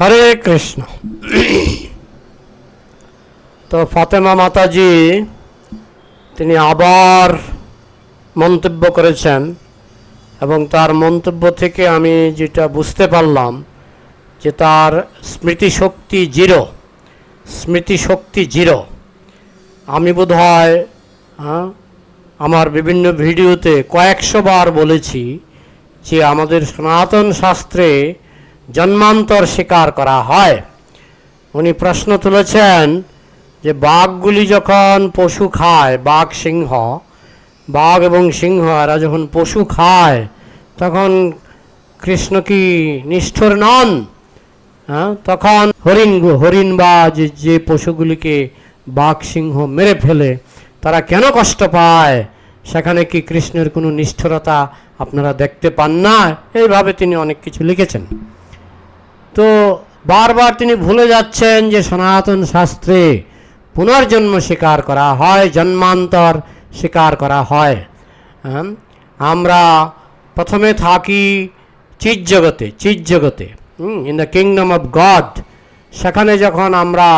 হরে কৃষ্ণ। তো ফাতেমা মাতাজি তিনি আবার মন্তব্য করেছেন এবং তার মন্তব্য থেকে আমি যেটা বুঝতে পারলাম যে তার স্মৃতিশক্তি জিরো স্মৃতিশক্তি জিরো। আমি বোধ হয় হ্যাঁ, আমার বিভিন্ন ভিডিওতে কয়েকশো বার বলেছি যে আমাদের সনাতন শাস্ত্রে জন্মান্তর স্বীকার করা হয়। উনি প্রশ্ন তুলেছেন যে বাঘগুলি যখন পশু খায়, বাঘ সিংহ, বাঘ এবং সিংহ এরা যখন পশু খায়, তখন কৃষ্ণ কি নিষ্ঠুর নন? হ্যাঁ তখন হরিণ হরিণ বা যে যে পশুগুলিকে বাঘ সিংহ মেরে ফেলে, তারা কেন কষ্ট পায়? সেখানে কি কৃষ্ণের কোনো নিষ্ঠুরতা আপনারা দেখতে পান না? এইভাবে তিনি অনেক কিছু লিখেছেন। তো বারবার তিনি ভুলে যাচ্ছেন যে সনাতন শাস্ত্রে পুনর্জন্ম স্বীকার করা হয়, জন্মান্তর স্বীকার করা হয়? আমরা প্রথমে থাকি চিৎ জগতে চিৎ জগতে in the kingdom of God সেখানে যখন আমরা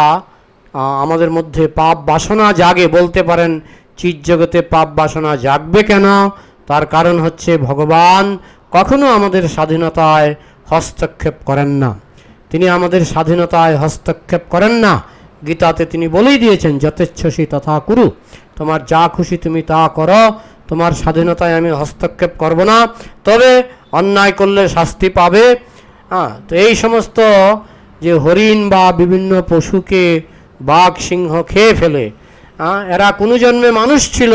আমাদের মধ্যে পাপ বাসনা জাগে, বলতে পারেন চিৎ জগতে পাপ বাসনা জাগবে কেন তার কারণ হচ্ছে ভগবান কখনো আমাদের স্বাধীনতায় হস্তক্ষেপ করেন না। তিনি আমাদের স্বাধীনতায় হস্তক্ষেপ করেন না। গীতাতে তিনি বলেই দিয়েছেন যথেচ্ছসী তথা কুরু। তোমার যা খুশি তুমি তা করো। তোমার স্বাধীনতায় আমি হস্তক্ষেপ করব না। তবে অন্যায় করলে শাস্তি পাবে। হ্যাঁ তো এই সমস্ত যে হরিণ বা বিভিন্ন পশুকে বাঘ সিংহ খেয়ে ফেলে হ্যাঁ, এরা কোনো জন্মে মানুষ ছিল।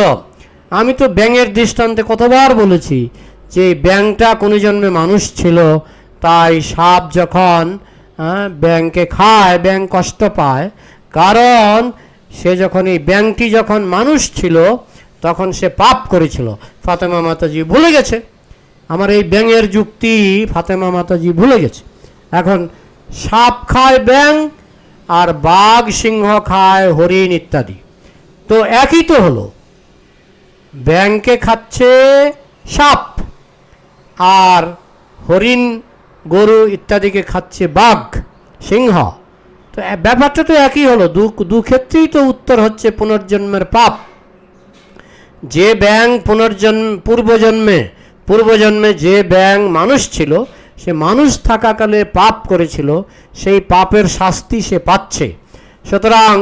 আমি তো ব্যাঙের দৃষ্টান্তে কতবার বলেছি যে ব্যাংটা কোনো জন্মে মানুষ ছিল তাই সাপ যখন ব্যাংকে খায়, ব্যাংক কষ্ট পায়, কারণ সে যখন এই ব্যাংকটি যখন মানুষ ছিল, তখন সে পাপ করেছিল। ফাতেমা মাতাজি ভুলে গেছে। আমার এই ব্যাঙের যুক্তি ফাতেমা মাতাজি ভুলে গেছে। এখন সাপ খায় ব্যাং, আর বাঘ সিংহ খায় হরিণ ইত্যাদি। তো একই তো হলো। ব্যাংকে খাচ্ছে সাপ, আর হরিণ গরু ইত্যাদিকে খাচ্ছে বাঘ, সিংহ। তো ব্যাপারটা তো একই হলো, দু দু ক্ষেত্রেই তো উত্তর হচ্ছে পুনর্জন্মের পাপ। যে ব্যাং পুনর্জন্ম পূর্বজন্মে পূর্বজন্মে যে ব্যাং মানুষ ছিল, সে মানুষ থাকাকালে পাপ করেছিল, সেই পাপের শাস্তি সে পাচ্ছে। সুতরাং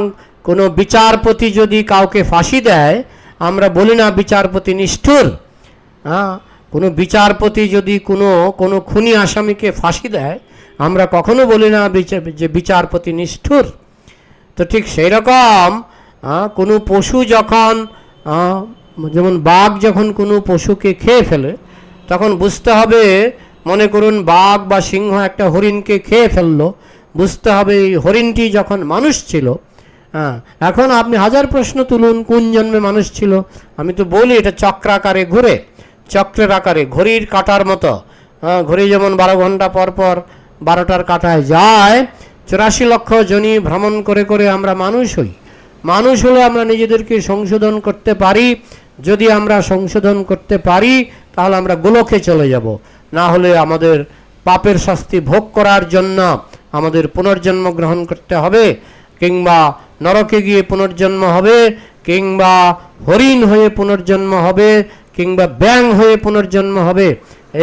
কোনো বিচারপতি যদি কাউকে ফাঁসি দেয়, আমরা বলি না বিচারপতি নিষ্ঠুর হ্যাঁ কোনো বিচারপতি যদি কোনো কোনো খুনি আসামিকে ফাঁসি দেয়, আমরা কখনো বলি না যে বিচারপতি নিষ্ঠুর। তো ঠিক সেই রকম কোনো পশু যখন যেমন বাঘ যখন কোনো পশুকে খেয়ে ফেলে, তখন বুঝতে হবে, মনে করুন বাঘ বা সিংহ একটা হরিণকে খেয়ে ফেলল, বুঝতে হবে এই হরিণটি যখন মানুষ ছিল হ্যাঁ এখন আপনি হাজার প্রশ্ন তুলুন, কোন জন্মে মানুষ ছিল, আমি তো বলি এটা চক্রাকারে ঘুরে। চক্রের আকারে ঘড়ির কাটার মতো। হ্যাঁ, ঘড়ি যেমন বারো ঘণ্টা পর পর বারোটার কাটায় যায় চুরাশি লক্ষ জনি ভ্রমণ করে করে আমরা মানুষ হই। মানুষ হলে আমরা নিজেদেরকে সংশোধন করতে পারি। যদি আমরা সংশোধন করতে পারি তাহলে আমরা গোলকে চলে যাব। না হলে আমাদের পাপের শাস্তি ভোগ করার জন্য আমাদের পুনর্জন্ম গ্রহণ করতে হবে কিংবা নরকে গিয়ে পুনর্জন্ম হবে কিংবা হরিণ হয়ে পুনর্জন্ম হবে কিংবা ব্যাং হয়ে পুনর্জন্ম হবে,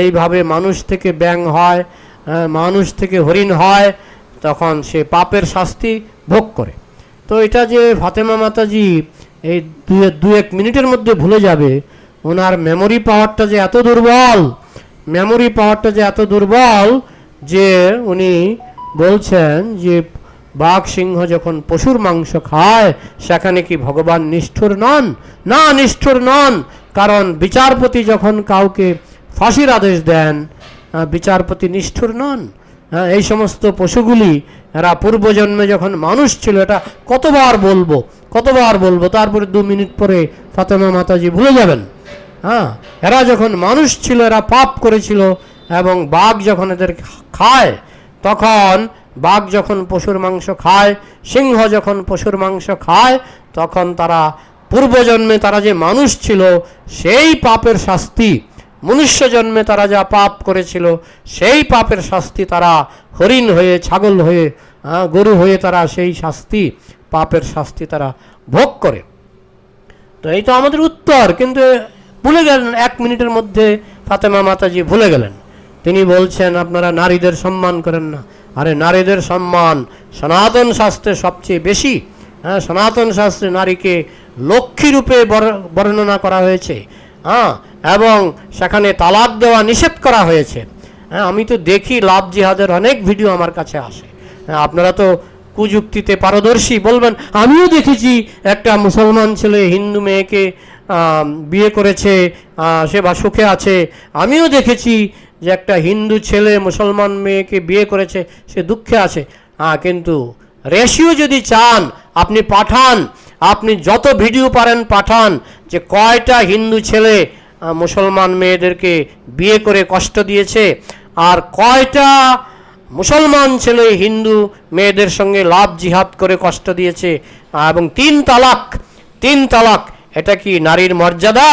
এইভাবে মানুষ থেকে ব্যাং হয় মানুষ থেকে হরিণ হয়, তখন সে পাপের শাস্তি ভোগ করে। তো এটা যে ফাতেমা মাতাজি এই দু এক মিনিটের মধ্যে ভুলে যাবে, ওনার মেমোরি পাওয়ারটা যে এত দুর্বল মেমোরি পাওয়ারটা যে এত দুর্বল যে উনি বলছেন যে বাঘ সিংহ যখন পশুর মাংস খায় সেখানে কি ভগবান নিষ্ঠুর নন? না নিষ্ঠুর নন। কারণ বিচারপতি যখন কাউকে ফাঁসির আদেশ দেন বিচারপতি নিষ্ঠুর নন। হ্যাঁ, এই সমস্ত পশুগুলি এরা পূর্বজন্মে যখন মানুষ ছিল এটা কতবার বলব কতবার বলব তারপরে দু মিনিট পরে ফাতেমা মাতাজি ভুলে যাবেন। হ্যাঁ এরা যখন মানুষ ছিল এরা পাপ করেছিল এবং বাঘ যখন এদের খায় তখন বাঘ যখন পশুর মাংস খায়, সিংহ যখন পশুর মাংস খায়, তখন তারা পূর্বজন্মে তারা যে মানুষ ছিল, সেই পাপের শাস্তি মনুষ্য জন্মে তারা যা পাপ করেছিল, সেই পাপের শাস্তি তারা হরিণ হয়ে, ছাগল হয়ে গরু হয়ে তারা সেই শাস্তি, পাপের শাস্তি তারা ভোগ করে। তো এই তো আমাদের উত্তর, কিন্তু ভুলে গেলেন, এক মিনিটের মধ্যে ফাতেমা মাতাজি ভুলে গেলেন। তিনি বলছেন, আপনারা নারীদের সম্মান করেন না। আরে নারীদের সম্মান সনাতন শাস্ত্রে সবচেয়ে বেশি হ্যাঁ সনাতন শাস্ত্রে নারীকে লক্ষ্মী রূপে বর্ণনা করা হয়েছে হ্যাঁ এবং সেখানে তালাক দেওয়া নিষেধ করা হয়েছে। হ্যাঁ আমি তো দেখি লাভ জিহাদের অনেক ভিডিও আমার কাছে আসে। হ্যাঁ, আপনারা তো কুযুক্তিতে পারদর্শী বলবেন আমিও দেখেছি একটা মুসলমান ছেলে হিন্দু মেয়েকে বিয়ে করেছে সে বা সুখে আছে। আমিও দেখেছি যে একটা হিন্দু ছেলে, মুসলমান মেয়েকে বিয়ে করেছে, সে দুঃখে আছে। হ্যাঁ কিন্তু রেশিও যদি চান, আপনি পাঠান। আপনি যত ভিডিও পারেন, পাঠান যে কয়টা হিন্দু ছেলে মুসলমান মেয়েদেরকে বিয়ে করে কষ্ট দিয়েছে আর কয়টা মুসলমান ছেলে হিন্দু মেয়েদের সঙ্গে লাভ জিহাদ করে কষ্ট দিয়েছে। এবং তিন তালাক তিন তালাক এটা কি নারীর মর্যাদা?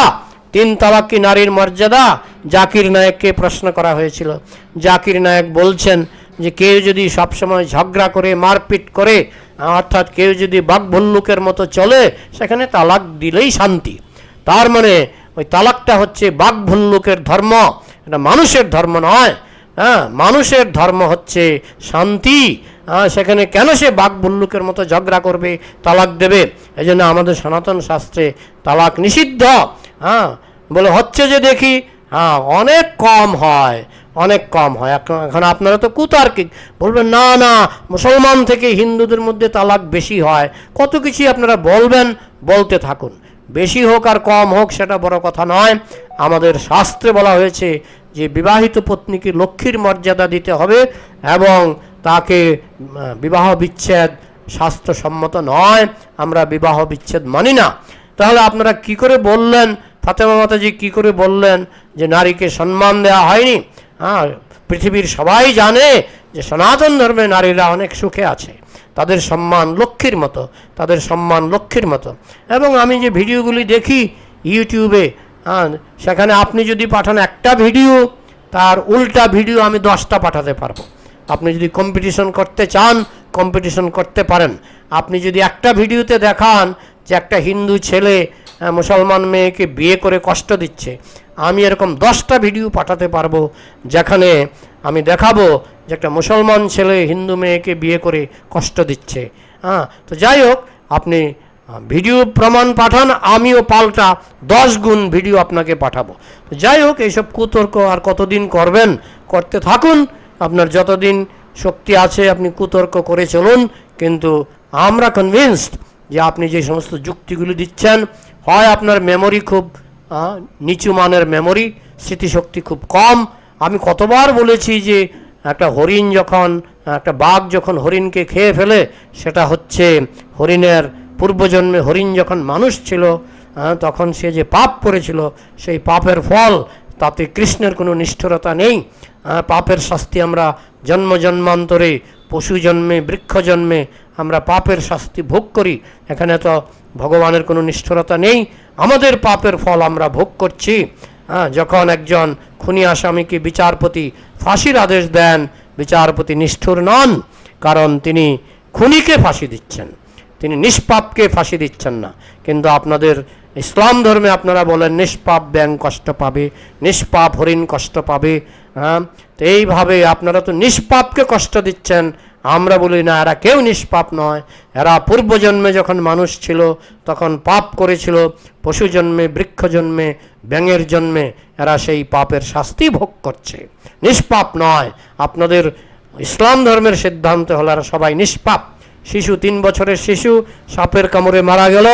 তিন তালাক কি নারীর মর্যাদা? জাকির নায়ককে প্রশ্ন করা হয়েছিল। জাকির নায়ক বলছেন যে কেউ যদি সবসময় ঝগড়া করে, মারপিট করে, অর্থাৎ কেউ যদি বাঘ বাঘভল্লুকের মতো চলে, সেখানে তালাক দিলেই শান্তি। তার মানে ওই তালাকটা হচ্ছে বাঘ বাঘভল্লুকের ধর্ম। এটা মানুষের ধর্ম নয়। হ্যাঁ মানুষের ধর্ম হচ্ছে শান্তি। হ্যাঁ, সেখানে কেন সে বাঘ ভল্লুকের মতো ঝগড়া করবে? তালাক দেবে? এই জন্য আমাদের সনাতন শাস্ত্রে তালাক নিষিদ্ধ। হ্যাঁ বলে হচ্ছে যে দেখি হ্যাঁ অনেক কম হয় অনেক কম হয়। এখন- আপনারা তো কুতার্কিক। বলবেন না না মুসলমান থেকে হিন্দুদের মধ্যে তালাক বেশি হয়। কত কিছু আপনারা বলবেন বলতে থাকুন। বেশি হোক আর কম হোক সেটা বড় কথা নয়। আমাদের শাস্ত্রে বলা হয়েছে যে বিবাহিত পত্নীকে লক্ষ্মীর মর্যাদা দিতে হবে এবং তাকে বিবাহ বিচ্ছেদ স্বাস্থ্যসম্মত নয়, আমরা বিবাহ বিচ্ছেদ মানি না। তাহলে আপনারা কি করে বললেন, ফাতেমা মাতাজি কি করে বললেন যে নারীকে সম্মান দেওয়া হয়নি? হ্যাঁ পৃথিবীর সবাই জানে যে সনাতন ধর্মে নারীরা অনেক সুখে আছে। তাদের সম্মান লক্ষ্মীর মতো, তাদের সম্মান লক্ষ্মীর মতো। এবং আমি যে ভিডিওগুলি দেখি ইউটিউবে হ্যাঁ সেখানে আপনি যদি পাঠান একটা ভিডিও, তার উল্টা ভিডিও আমি দশটা পাঠাতে পারব। আপনি যদি কম্পিটিশন করতে চান কম্পিটিশন করতে পারেন। আপনি যদি একটা ভিডিওতে দেখান যে একটা হিন্দু ছেলে মুসলমান মেয়েকে বিয়ে করে কষ্ট দিচ্ছে, আমি এরকম দশটা ভিডিও পাঠাতে পারব, যেখানে আমি দেখাবো যে একটা মুসলমান ছেলে হিন্দু মেয়েকে বিয়ে করে কষ্ট দিচ্ছে। হ্যাঁ তো যাই হোক, আপনি ভিডিও প্রমাণ পাঠান, আমিও পাল্টা দশ গুণ ভিডিও আপনাকে পাঠাবো। যাই হোক, এইসব কুতর্ক আর কতদিন করবেন, করতে থাকুন। আপনার যতদিন শক্তি আছে, আপনি কুতর্ক করে চলুন, কিন্তু আমরা কনভিন্সড যে আপনি যে সমস্ত যুক্তিগুলি দিচ্ছেন, হয় আপনার মেমোরি খুব নিচু মানের মেমোরি স্মৃতিশক্তি খুব কম। আমি কতবার বলেছি যে একটা হরিণ যখন, একটা বাঘ যখন হরিণকে খেয়ে ফেলে, সেটা হচ্ছে হরিণের পূর্বজন্মে হরিণ যখন মানুষ ছিল তখন সে যে পাপ করেছিল, সেই পাপের ফল তাতে কৃষ্ণের কোনো নিষ্ঠুরতা নেই। পাপের শাস্তি আমরা জন্ম জন্মান্তরে, পশু জন্মে, বৃক্ষ জন্মে আমরা পাপের শাস্তি ভোগ করি। এখানে তো ভগবানের কোনো নিষ্ঠুরতা নেই। আমাদের পাপের ফল আমরা ভোগ করছি। হ্যাঁ যখন একজন খুনি আসামিকে বিচারপতি ফাঁসির আদেশ দেন, বিচারপতি নিষ্ঠুর নন, কারণ তিনি খুনিকে ফাঁসি দিচ্ছেন। তিনি নিষ্পাপকে ফাঁসি দিচ্ছেন না। কিন্তু আপনাদের ইসলাম ধর্মে আপনারা বলেন, নিষ্পাপ ব্যাং কষ্ট পাবে, নিষ্পাপ হরিণ কষ্ট পাবে হ্যাঁ? তো এইভাবে আপনারা তো নিষ্পাপকে কষ্ট দিচ্ছেন। আমরা বলি, না, এরা কেউ নিষ্পাপ নয়। এরা পূর্বজন্মে যখন মানুষ ছিল, তখন পাপ করেছিল। পশু জন্মে, বৃক্ষ জন্মে, ব্যাঙের জন্মে এরা সেই পাপের শাস্তি ভোগ করছে। নিষ্পাপ নয়। আপনাদের ইসলাম ধর্মের সিদ্ধান্ত হলো, এরা সবাই নিষ্পাপ। শিশু, তিন বছরের শিশু, সাপের কামড়ে মারা গেল।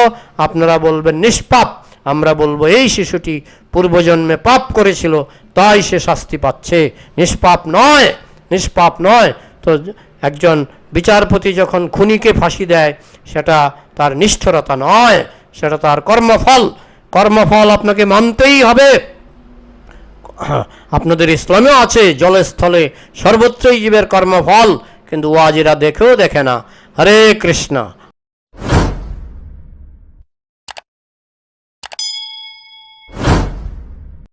আপনারা বলবেন, নিষ্পাপ। আমরা বলব, এই শিশুটি পূর্বজন্মে পাপ করেছিল, তাই সে শাস্তি পাচ্ছে। নিষ্পাপ নয় নিষ্পাপ নয়। তো একজন বিচারপতি যখন খুনিকে ফাঁসি দেয়, সেটা তার নিষ্ঠুরতা নয়, সেটা তার কর্মফল। কর্মফল আপনাকে মানতেই হবে। আপনাদের ইসলামেও আছে জলে স্থলে সর্বত্রই জীবের কর্মফল, কিন্তু ওয়াজিরা দেখেও দেখে না। হরে কৃষ্ণ